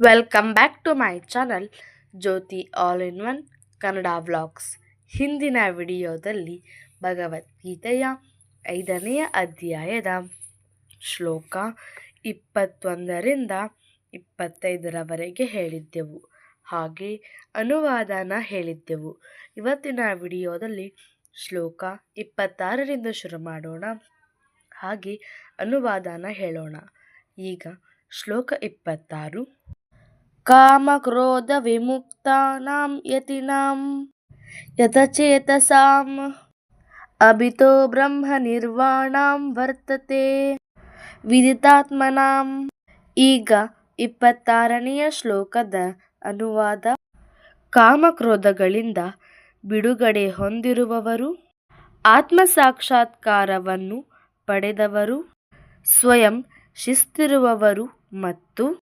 Welcome back to my channel Jyoti all in one Kannada vlogs ಹಿಂದಿನ ವಿಡಿಯೋದಲ್ಲಿ ಭಗವದ್ಗೀತೆಯ ಐದನೆಯ ಅಧ್ಯಾಯದ ಶ್ಲೋಕ ಇಪ್ಪತ್ತೊಂದರಿಂದ ಇಪ್ಪತ್ತೈದರವರೆಗೆ ಹೇಳಿದ್ದೆವು. ಹಾಗೆ ಅನುವಾದನ ಹೇಳಿದ್ದೆವು. ಇವತ್ತಿನ ವಿಡಿಯೋದಲ್ಲಿ ಶ್ಲೋಕ ಇಪ್ಪತ್ತಾರರಿಂದ ಶುರು ಮಾಡೋಣ. ಹಾಗೆ ಅನುವಾದನ ಹೇಳೋಣ. ಈಗ ಶ್ಲೋಕ ಇಪ್ಪತ್ತಾರು. कामक्रोधविमुक्तानां यतीनां यतचेतसाम् अभितो ಬ್ರಹ್ಮನಿರ್ವಾಣಂ ವರ್ತತೆ ವಿದಿತಾತ್ಮನಾಂ ಈಗ ಇಪ್ಪತ್ತಾರನೆಯ ಶ್ಲೋಕದ ಅನುವಾದ ಕಾಮಕ್ರೋಧಗಳಿಂದ ಬಿಡುಗಡೆ ಹೊಂದಿರುವವರು ಆತ್ಮಸಾಕ್ಷಾತ್ಕಾರವನ್ನು ಪಡೆದವರು ಸ್ವಯಂ ಶಿಸ್ತಿರುವವರು ಮತ್ತು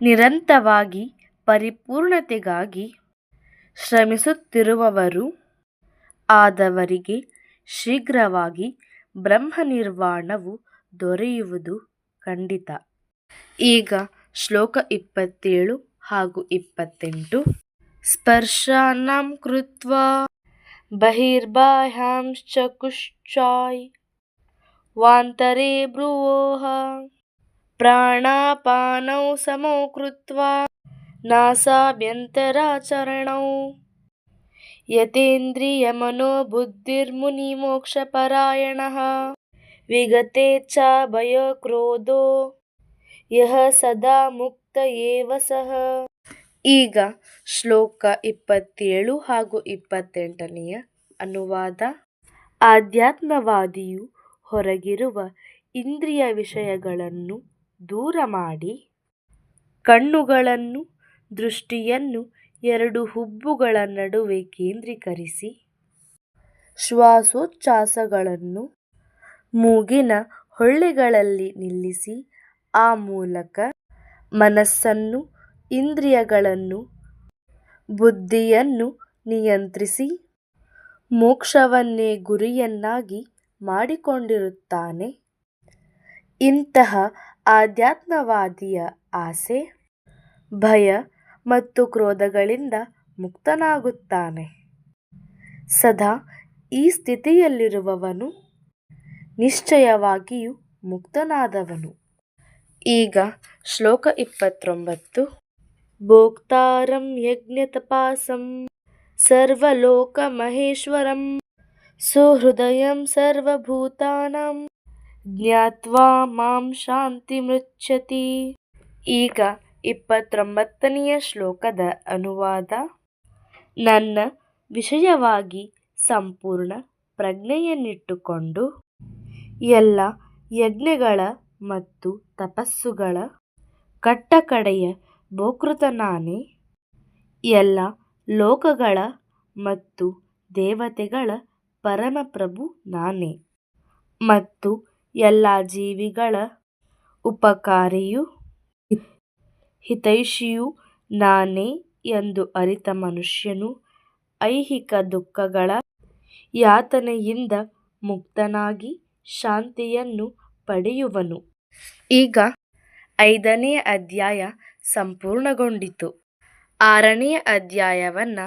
ನಿರಂತರವಾಗಿ ಪರಿಪೂರ್ಣತೆಗಾಗಿ ಶ್ರಮಿಸುತ್ತಿರುವವರು ಆದವರಿಗೆ ಶೀಘ್ರವಾಗಿ ಬ್ರಹ್ಮನಿರ್ವಾಣವು ದೊರೆಯುವುದು ಖಂಡಿತ. ಈಗ ಶ್ಲೋಕ ಇಪ್ಪತ್ತೇಳು ಹಾಗೂ ಇಪ್ಪತ್ತೆಂಟು. ಸ್ಪರ್ಶಾನಾಂ ಕೃತ್ವ ಬಹಿರ್ಬಾಹ್ಯಾಂಶ್ಚಕುಶ್ಚಾಯ್ ವಾಂತರೇ ಭ್ರುವೋಃ ಪ್ರಾಣಾಪಾನौ समौ कृत्वा नासाभ्यन्तराचरणौ यतेन्द्रियमनोबुद्धिर्मुनिमोक्षपरायणः विगते च ಭಯಕ್ರೋಧೋ ಯಹ ಸದಾ ಮುಕ್ತ ಏವ ಸಹ ಈಗ ಶ್ಲೋಕ ಇಪ್ಪತ್ತೇಳು ಹಾಗೂ ಇಪ್ಪತ್ತೆಂಟನೆಯ ಅನುವಾದ ಆಧ್ಯಾತ್ಮವಾದಿಯು ಹೊರಗಿರುವ ಇಂದ್ರಿಯ ವಿಷಯಗಳನ್ನು ದೂರ ಮಾಡಿ ಕಣ್ಣುಗಳನ್ನು, ದೃಷ್ಟಿಯನ್ನು ಎರಡು ಹುಬ್ಬುಗಳ ನಡುವೆ ಕೇಂದ್ರೀಕರಿಸಿ ಶ್ವಾಸೋಚ್ಛ್ವಾಸಗಳನ್ನು ಮೂಗಿನ ಹೊಳ್ಳೆಗಳಲ್ಲಿ ನಿಲ್ಲಿಸಿ, ಆ ಮೂಲಕ ಮನಸ್ಸನ್ನು, ಇಂದ್ರಿಯಗಳನ್ನು, ಬುದ್ಧಿಯನ್ನು ನಿಯಂತ್ರಿಸಿ ಮೋಕ್ಷವನ್ನೇ ಗುರಿಯನ್ನಾಗಿ ಮಾಡಿಕೊಂಡಿರುತ್ತಾನೆ. ಇಂತಹ ಆಧ್ಯಾತ್ಮವಾದಿಯ ಆಸೆ, ಭಯ ಮತ್ತು ಕ್ರೋಧಗಳಿಂದ ಮುಕ್ತನಾಗುತ್ತಾನೆ. ಸದಾ ಈ ಸ್ಥಿತಿಯಲ್ಲಿರುವವನು ನಿಶ್ಚಯವಾಗಿಯೂ ಮುಕ್ತನಾದವನು. ಈಗ ಶ್ಲೋಕ ಇಪ್ಪತ್ತೊಂಬತ್ತು. ಭೋಕ್ತಾರಂ ಯಜ್ಞ ತಪಾಸಂ ಸರ್ವಲೋಕ ಮಹೇಶ್ವರಂ ಸುಹೃದಯಂ ಸರ್ವಭೂತಾನಾಂ ಜ್ಞಾತ್ವಾ ಮಾಂ ಶಾಂತಿಮೃಚ್ಛತಿ ಈಗ ಇಪ್ಪತ್ತೊಂಬತ್ತನೆಯ ಶ್ಲೋಕದ ಅನುವಾದ. ನನ್ನ ವಿಷಯವಾಗಿ ಸಂಪೂರ್ಣ ಪ್ರಜ್ಞೆಯನ್ನಿಟ್ಟುಕೊಂಡು, ಎಲ್ಲ ಯಜ್ಞಗಳ ಮತ್ತು ತಪಸ್ಸುಗಳ ಕಟ್ಟಕಡೆಯ ಭೋಕೃತ ನಾನೇ, ಎಲ್ಲ ಲೋಕಗಳ ಮತ್ತು ದೇವತೆಗಳ ಪರಮಪ್ರಭು ನಾನೇ ಮತ್ತು ಎಲ್ಲ ಜೀವಿಗಳ ಉಪಕಾರಿಯೂ ಹಿತೈಷಿಯೂ ನಾನೇ ಎಂದು ಅರಿತ ಮನುಷ್ಯನು ಐಹಿಕ ದುಃಖಗಳ ಯಾತನೆಯಿಂದ ಮುಕ್ತನಾಗಿ ಶಾಂತಿಯನ್ನು ಪಡೆಯುವನು. ಈಗ ಐದನೇ ಅಧ್ಯಾಯ ಸಂಪೂರ್ಣಗೊಂಡಿತು. ಆರನೇ ಅಧ್ಯಾಯವನ್ನು